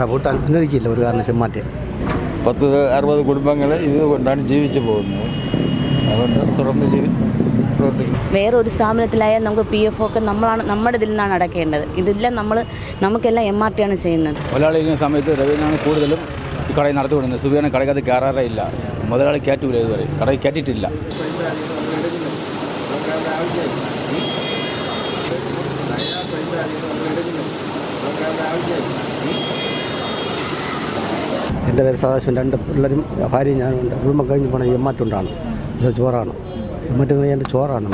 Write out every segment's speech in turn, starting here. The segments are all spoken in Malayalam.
കട പൂട്ടാൻ അനുവദിക്കില്ല ഒരു കാരണവശം മാറ്റി. പത്ത് അറുപത് കുടുംബങ്ങൾ ഇതുകൊണ്ടാണ് ജീവിച്ചു പോകുന്നത്. അതുകൊണ്ട് ജീവി വേറൊരു സ്ഥാപനത്തിലായാൽ നമുക്ക് പി എഫ് ഒക്കെ നമ്മളാണ് നമ്മുടെ ഇതിൽ നിന്നാണ് അടയ്ക്കേണ്ടത് ഇതെല്ലാം നമ്മൾ നമുക്കെല്ലാം എം ആർ ടി ആണ് ചെയ്യുന്നത്. മുതലാളിക്കുന്ന സമയത്ത് രവീന്ദ്രനാണ് കൂടുതലും ഈ കടയിൽ നടത്തി വിടുന്നത് സുബിയാനെ കടയ്ക്കകത്ത് കയറാറേ ഇല്ല. മുതലാളി കയറ്റൂല ഇതുവരെ. കടയിൽ കയറ്റിയിട്ടില്ല. എന്റെ പേര് സദാശിവൻ. രണ്ട് പിള്ളേരും ഭാര്യയും ഞാനുണ്ട് കുടുംബം കഴിഞ്ഞ് പോണ എമ്മാറ്റുണ്ടാണ് ഇത് ചോറാണ്. എമ്മാറ്റ് എന്റെ ചോറാണ്.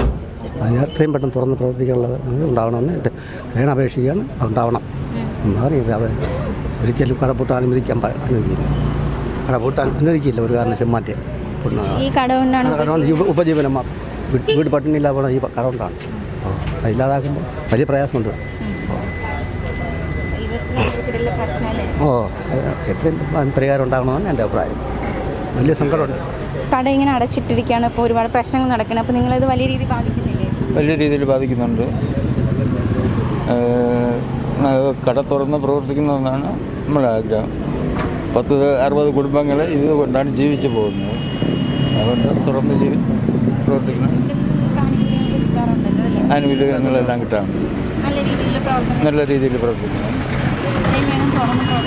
അത് എത്രയും പെട്ടെന്ന് തുറന്ന് പ്രവർത്തിക്കാനുള്ളത് ഉണ്ടാവണമെന്ന് എന്റെ കേണപേക്ഷിക്കുകയാണ് ഉണ്ടാവണം. എന്നറിയില്ല അത് ഒരിക്കലും കടപൂട്ടാൻ അനുവദിക്കാൻ അനുവദിക്കില്ല. കടപൂട്ടാൻ അനുവദിക്കില്ല ഒരു കാരണം മാറ്റി ഈ കട കൊണ്ടാണ് കടകൊണ്ട് ഉപജീവനം മാത്രം. വീട് പട്ടിണിയില്ലാതെ പോകണം ഈ കടമുണ്ടാണ് അതില്ലാതാക്കുമ്പോൾ വലിയ പ്രയാസമുണ്ട്. ഓ എത്രയും പരിഹാരം ഉണ്ടാകണമെന്നാണ് എന്റെ അഭിപ്രായം. വലിയ സങ്കടമുണ്ട്. കട ഇങ്ങനെ അടച്ചിട്ടിരിക്കുകയാണ്. ഇപ്പോൾ ഒരുപാട് പ്രശ്നങ്ങൾ നടക്കുന്നത് അപ്പോൾ നിങ്ങളത് വലിയ രീതിയിൽ ബാധിക്കുന്നില്ലേ? വലിയ രീതിയിൽ ബാധിക്കുന്നുണ്ട്. കട തുറന്ന് പ്രവർത്തിക്കുന്നതെന്നാണ് നമ്മുടെ ആഗ്രഹം. പത്ത് അറുപത് കുടുംബങ്ങൾ ഇത് കൊണ്ടാണ് ജീവിച്ചു പോകുന്നത്. അതുകൊണ്ട് തുറന്ന് ജീവി പ്രവർത്തിക്കണം. ആനുകൂല്യങ്ങളെല്ലാം കിട്ടാം നല്ല രീതിയിലുള്ള പ്രവർത്തനം നല്ല രീതിയിൽ പ്രവർത്തിക്കണം. എത്രയും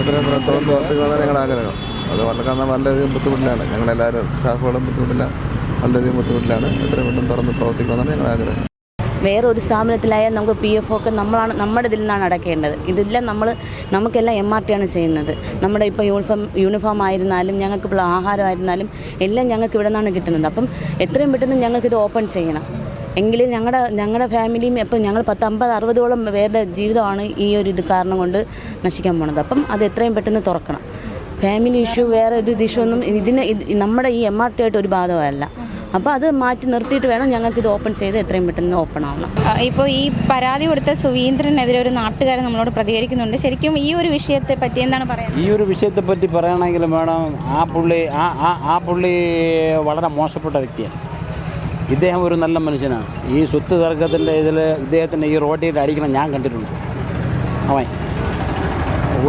എത്രയും പുറത്തോളം പ്രവർത്തിക്കണമെന്നാണ് ഞങ്ങളുടെ ആഗ്രഹം. അത് വളരെ കാരണം വളരെയധികം ബുദ്ധിമുട്ടിലാണ്. ഞങ്ങളെല്ലാവരും സ്റ്റാഫുകളും ബുദ്ധിമുട്ടില്ല. വളരെയധികം ബുദ്ധിമുട്ടിലാണ്. എത്രയും പെട്ടെന്ന് തുറന്ന് പ്രവർത്തിക്കണമെന്നാണ് ഞങ്ങളുടെ ആഗ്രഹം. വേറൊരു സ്ഥാപനത്തിലായാൽ നമുക്ക് പി എഫ് ഒക്കെ നമ്മളാണ് നമ്മുടെ ഇതിൽ നിന്നാണ് അടയ്ക്കേണ്ടത് ഇതെല്ലാം നമ്മൾ നമുക്കെല്ലാം എം ആർ ടി ആണ് ചെയ്യുന്നത്. നമ്മുടെ ഇപ്പോൾ യൂണിഫോം യൂണിഫോം ആയിരുന്നാലും ഞങ്ങൾക്ക് ഇപ്പോൾ ആഹാരമായിരുന്നാലും എല്ലാം ഞങ്ങൾക്ക് ഇവിടെ നിന്നാണ് കിട്ടുന്നത്. അപ്പം എത്രയും പെട്ടെന്ന് ഞങ്ങൾക്കിത് ഓപ്പൺ ചെയ്യണം. എങ്കിൽ ഞങ്ങളുടെ ഞങ്ങളുടെ ഫാമിലിയും ഇപ്പം ഞങ്ങൾ പത്ത് അമ്പത് അറുപതോളം പേരുടെ ജീവിതമാണ് ഈ ഒരു ഇത് കാരണം കൊണ്ട് നശിക്കാൻ പോണത്. അപ്പം അത് എത്രയും പെട്ടെന്ന് തുറക്കണം. ഫാമിലി ഇഷ്യൂ വേറെ ഒരു ഇഷ്യൂ ഒന്നും ഇതിന് നമ്മുടെ ഈ എം ആർ ടി ആയിട്ട് ഒരു ബാധകമല്ല. അപ്പോൾ അത് മാറ്റി നിർത്തിയിട്ട് വേണം ഞങ്ങൾക്ക് ഇത് ഓപ്പൺ ചെയ്ത് എത്രയും പെട്ടെന്ന് ഓപ്പൺ ആവണം. ഇപ്പോൾ ഈ പരാതി കൊടുത്ത സുവീന്ദ്രനെതിരെ ഒരു നാട്ടുകാരൻ നമ്മളോട് പ്രതികരിക്കുന്നുണ്ട്. ശരിക്കും ഈ ഒരു വിഷയത്തെ പറ്റി എന്താണ് പറയുന്നത്? ഈ ഒരു വിഷയത്തെ പറ്റി പറയുകയാണെങ്കിൽ വേണം ആ പുള്ളി ആ ആ പുള്ളി വളരെ മോശപ്പെട്ട വ്യക്തിയാണ്. ഇദ്ദേഹം ഒരു നല്ല മനുഷ്യനാണ്. ഈ സ്വത്ത് തർക്കത്തിന്റെ ഇതിൽ ഇദ്ദേഹത്തിന്റെ ഈ റോഡിൽ അടിക്കണം ഞാൻ കണ്ടിട്ടുണ്ട്. അവൻ.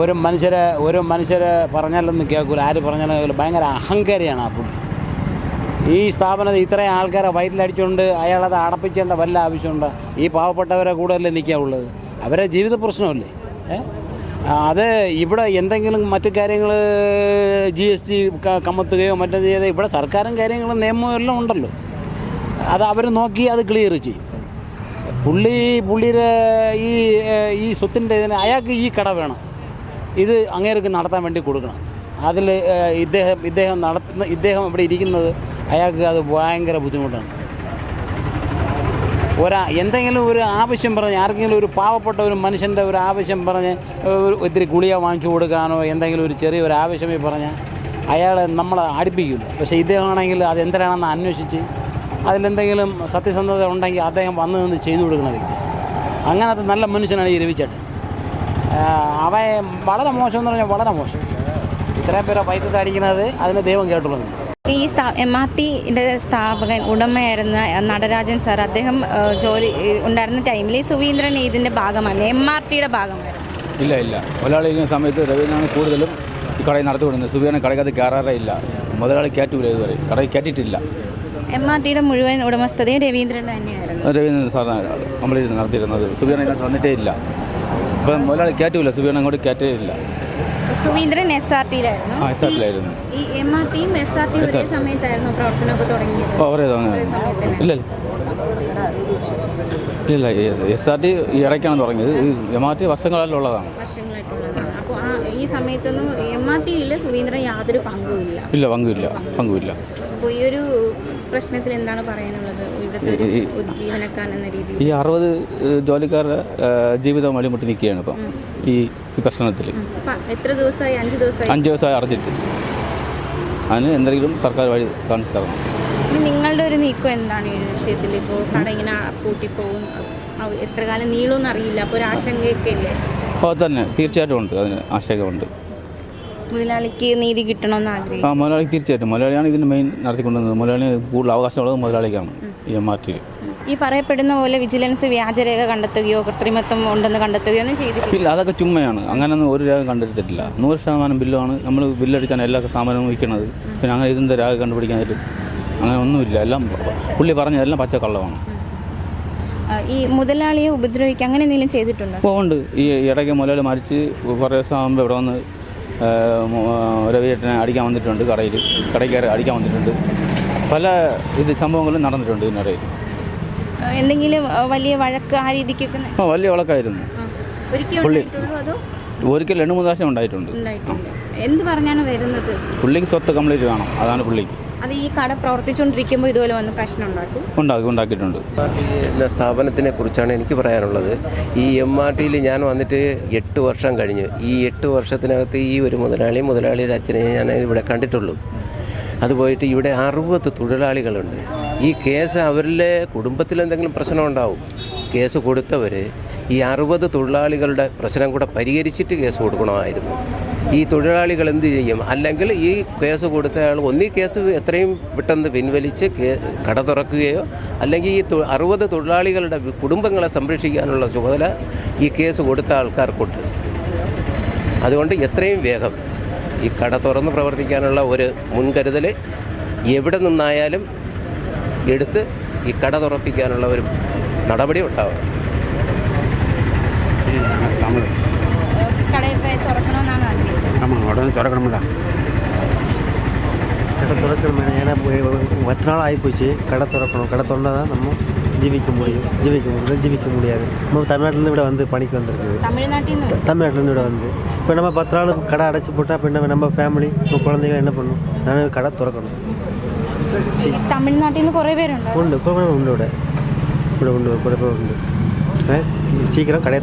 ഒരു മനുഷ്യരെ ഒരു മനുഷ്യരെ പറഞ്ഞാലൊന്നും കേൾക്കൂല. ആര് പറഞ്ഞാലും ഭയങ്കര അഹങ്കാരിയാണ് ആ പുള്ളി. ഈ സ്ഥാപനത്തിൽ ഇത്രയും ആൾക്കാരെ വയറ്റിലടിച്ചുകൊണ്ട് അയാളത് അടപ്പിച്ചേണ്ട വല്ല ആവശ്യമുണ്ട്? ഈ പാവപ്പെട്ടവരെ കൂടുതലേ നിൽക്കാവുള്ളത് അവരെ ജീവിത പ്രശ്നമല്ലേ? അത് ഇവിടെ എന്തെങ്കിലും മറ്റു കാര്യങ്ങൾ ജി എസ് ടി കമ്മത്തുകയോ ചെയ്തോ ഇവിടെ സർക്കാരും കാര്യങ്ങളും നിയമവും എല്ലാം ഉണ്ടല്ലോ. അത് അവർ നോക്കി അത് ക്ലിയർ ചെയ്യും. പുള്ളി പുള്ളിയുടെ ഈ ഈ സ്വത്തിന്റെ ഇതിന് അയാൾക്ക് ഈ കട വേണം. ഇത് അങ്ങേർക്ക് നടത്താൻ വേണ്ടി കൊടുക്കണം. അതിൽ ഇദ്ദേഹം ഇദ്ദേഹം നടത്തുന്ന ഇദ്ദേഹം അവിടെ ഇരിക്കുന്നത് അയാൾക്ക് അത് ഭയങ്കര ബുദ്ധിമുട്ടാണ്. ഒരാ എന്തെങ്കിലും ഒരു ആവശ്യം പറഞ്ഞ് ആർക്കെങ്കിലും ഒരു പാവപ്പെട്ട ഒരു മനുഷ്യന്റെ ഒരു ആവശ്യം പറഞ്ഞ് ഒരു ഇത്തിരി ഗുളിക വാങ്ങിച്ചു കൊടുക്കാനോ എന്തെങ്കിലും ഒരു ചെറിയ ഒരു ആവശ്യമേ പറഞ്ഞാൽ അയാളെ നമ്മളെ അടുപ്പിക്കില്ല. പക്ഷേ ഇദ്ദേഹമാണെങ്കിൽ അത് എന്തിനാണെന്ന് അന്വേഷിച്ച് അതിലെന്തെങ്കിലും സത്യസന്ധത ഉണ്ടെങ്കിൽ അദ്ദേഹം വന്നു നിന്ന് ചെയ്തു കൊടുക്കുന്ന വ്യക്തി. അങ്ങനത്തെ നല്ല മനുഷ്യനാണ് ഈ രവിച്ചേട്ടൻ അവൻ വളരെ മോശം എന്ന് പറഞ്ഞാൽ വളരെ മോശം. ഇത്രയും പേരെ വൈദ്യുതി അടിക്കുന്നത് അതിന് ദൈവം കേട്ടുള്ളത് ഈ സ്ഥാ എം ആർ ടിയുടെ സ്ഥാപകൻ ഉടമയായിരുന്ന നടരാജൻ സാർ അദ്ദേഹം ജോലി ഉണ്ടായിരുന്ന ടൈമിൽ ഈ സുവീന്ദ്രൻ ഇതിന്റെ ഭാഗമല്ല എം ആർ ടിയുടെ ഭാഗമായിരുന്നു ഇല്ല ഇല്ല. മുതലാളി സമയത്ത് രവീന്ദ്രനാണ് കൂടുതലും ഈ കടയിൽ നടത്തി സുവീന്ദ്രൻ കടയ്ക്കകത്ത് കയറാറേ ഇല്ല. മുതലാളി കയറ്റൂല ഇതുവരെ. കടയിൽ കയറ്റിയിട്ടില്ല. എം ആർ ടിയുടെ മുഴുവൻ ഉടമസ്ഥതയും രവീന്ദ്രൻ തന്നെയായിരുന്നു. രവീന്ദ്രൻ സാറിന് നമ്മളിരുന്ന് നടത്തിയിരുന്നത്. സുബിയാനെ ഇതിനകത്ത് വന്നിട്ടേ ഇല്ല ഇപ്പം മുതലാളി കയറ്റൂല. സുബിയാനെ അങ്ങോട്ട് കയറ്റേ ഇല്ല സുവീന്ദ്രൻ എസ് ആർ ടിയിലായിരുന്നു ഈ എം ആർ ടിയും എസ് ആർ ടിയും ഒരേ സമയത്തായിരുന്നു പ്രവർത്തനമൊക്കെ തുടങ്ങിയത്. ഇല്ല ഇല്ല എസ് ആർ ടി ഈ ഇടയ്ക്കാണ് തുടങ്ങിയത്. എം ആർ ടി വർഷങ്ങളിലുള്ളതാണ് ഈ സമയത്തൊന്നും എം ആർ ടിയിൽ സുവീന്ദ്രൻ യാതൊരു പങ്കുമില്ല ഇല്ല. പങ്കുമില്ല പങ്കുമില്ല അപ്പോൾ ഈ ഒരു പ്രശ്നത്തിൽ എന്താണ് പറയാനുള്ളത്? ജീവനക്കാരൻ എന്ന രീതിയിൽ. ഈ അറുപത് ജോലിക്കാരുടെ ജീവിതം അടിമുട്ടി നിൽക്കുകയാണ് ഇപ്പം. ഈ പ്രശ്നത്തിൽ. എത്ര ദിവസമായി അഞ്ച് ദിവസമായി അഞ്ച് ദിവസമായി അറിഞ്ഞിട്ട് അതിന് എന്തെങ്കിലും സർക്കാർ വഴി കാണിച്ചു തരണം. നിങ്ങളുടെ ഒരു നീക്കം എന്താണ് ഈ വിഷയത്തിൽ? ഇപ്പോൾ കട ഇങ്ങനെ പൂട്ടിപ്പോകും എത്ര കാലം നീളുമെന്ന് അറിയില്ല. അപ്പോൾ ഒരു ആശങ്കയൊക്കെ ഇല്ലേ? അപ്പോൾ തന്നെ. തീർച്ചയായിട്ടും ഉണ്ട്. അതിന് ആശങ്കയുണ്ട്. മുതലാളിക്ക് നീതി കിട്ടണമെന്ന് ആഗ്രഹിക്കും ആ മുതലാളി തീർച്ചയായിട്ടും. മുതലാളിയാണ് ഇതിന് മെയിൻ നടത്തിക്കൊണ്ടുവന്നത് മുതലാളി കൂടുതൽ അവകാശമുള്ളത് മുതലാളിക്കാണ് ഈ എം ആർ ടി ഈ പറയപ്പെടുന്ന പോലെ വിജിലൻസ് വ്യാജരേഖ കണ്ടെത്തുകയോ കൃത്രിമത്വം ഉണ്ടെന്ന് കണ്ടെത്തുകയോ ഒന്നും ചെയ്തിട്ടില്ല. ഇല്ല അതൊക്കെ ചുമ്മയാണ്. അങ്ങനെയൊന്നും ഒരു രേഖ കണ്ടെടുത്തിട്ടില്ല നൂറ് ശതമാനം ബില്ലാണ് നമ്മൾ ബില്ലടിച്ചാണ് എല്ലാ സാമാനവും വിൽക്കുന്നത്. പിന്നെ അങ്ങനെ ഇതിന്റെ രേഖ കണ്ടുപിടിക്കാനായിട്ട് അങ്ങനെ ഒന്നുമില്ല. എല്ലാം പുള്ളി പറഞ്ഞതെല്ലാം പച്ചക്കള്ളമാണ്. ഈ മുതലാളിയെ ഉപദ്രവിക്കുക അങ്ങനെ എന്തെങ്കിലും ചെയ്തിട്ടുണ്ടോ? ഉണ്ട്. ഈ ഇടയ്ക്ക് മുതലാളി മരിച്ച് കുറേ ദിവസം ആകുമ്പോൾ ഇവിടെ വന്ന് രവിയേട്ടനെ അടിക്കാൻ വന്നിട്ടുണ്ട് കടയിൽ കടയ്ക്കാരെ അടിക്കാൻ വന്നിട്ടുണ്ട്. പല ഇത് സംഭവങ്ങളും നടന്നിട്ടുണ്ട് ഇതിനിടയിൽ എന്തെങ്കിലും വലിയ വഴക്ക് ആ രീതിക്കൊക്കെ വലിയ വഴക്കായിരുന്നു. പുള്ളി. ഒരിക്കൽ രണ്ട് മൂന്ന് പ്രാവശ്യം ഉണ്ടായിട്ടുണ്ട്. ഉണ്ടായിട്ടുണ്ട്. എന്ത് പറഞ്ഞാണ് വരുന്നത്? പുള്ളിക്ക് സ്വത്ത് കംപ്ലീറ്റ് വേണം. അതാണ് പുള്ളിക്ക്. അത് ഈ കട പ്രവർത്തിച്ചുകൊണ്ടിരിക്കുമ്പോൾ ഇതുപോലെ വന്ന് പ്രശ്നം ഉണ്ടാക്കും ഉണ്ടാക്കി ഉണ്ടാക്കിയിട്ടുണ്ട്. എന്ന സ്ഥാപനത്തിനെ കുറിച്ചാണ് എനിക്ക് പറയാനുള്ളത്. ഈ എം ആർ ടിയിൽ ഞാൻ വന്നിട്ട് എട്ട് വർഷം കഴിഞ്ഞു. ഈ എട്ട് വർഷത്തിനകത്ത് ഈ ഒരു മുതലാളി മുതലാളിയുടെ അച്ഛനെ ഞാൻ ഇവിടെ കണ്ടിട്ടുള്ളൂ. അതുപോയിട്ട് ഇവിടെ അറുപത് തൊഴിലാളികളുണ്ട്. ഈ കേസ് അവരിലെ കുടുംബത്തിൽ എന്തെങ്കിലും പ്രശ്നം ഉണ്ടാവും കേസ് കൊടുത്തവർ ഈ അറുപത് തൊഴിലാളികളുടെ പ്രശ്നം കൂടെ പരിഹരിച്ചിട്ട് കേസ് കൊടുക്കണമായിരുന്നു. ഈ തൊഴിലാളികൾ എന്ത് ചെയ്യും? അല്ലെങ്കിൽ ഈ കേസ് കൊടുത്തയാൾ ഒന്നീ കേസ് എത്രയും പെട്ടെന്ന് പിൻവലിച്ച് കട തുറക്കുകയോ അല്ലെങ്കിൽ ഈ അറുപത് തൊഴിലാളികളുടെ കുടുംബങ്ങളെ സംരക്ഷിക്കാനുള്ള ചുമതല ഈ കേസ് കൊടുത്ത ആൾക്കാർക്കുണ്ട്. അതുകൊണ്ട് എത്രയും വേഗം ഈ കട തുറന്ന് പ്രവർത്തിക്കാനുള്ള ഒരു മുൻകരുതൽ എവിടെ നിന്നായാലും എടുത്ത് ഈ കട തുറപ്പിക്കാനുള്ള ഒരു നടപടി ഉണ്ടാവണം. திறக்கணும்ல கடை திறக்கணும் ஏன்னா பத்து நாள் ஆகிப்போச்சு கடை திறக்கணும் கடை திறந்தால் தான் நம்ம ஜீவிக்க முடியும் ஜீவிக்க முடியும் ஜீவிக்க முடியாது நம்ம தமிழ்நாட்டிலேருந்து விட வந்து பணிக்கு வந்திருக்குது തമിഴ്നാട്ടിൽ നിന്ന് தமிழ்நாட்டிலேருந்து விட வந்து இப்போ நம்ம பத்து நாள் கடை அடைச்சி போட்டால் இப்போ நம்ம நம்ம ஃபேமிலி நம்ம குழந்தைங்க என்ன பண்ணும் நான் கடை திறக்கணும் சரி തമിഴ്നാട്ടിൽ നിന്ന് കുറേ പേരുണ്ടോ உண்டு குறை உண்டு விட ഇവിടെ ഉണ്ട് കുറേ പേർ ഉണ്ട് ഏ, சீக்கிரம் கடையை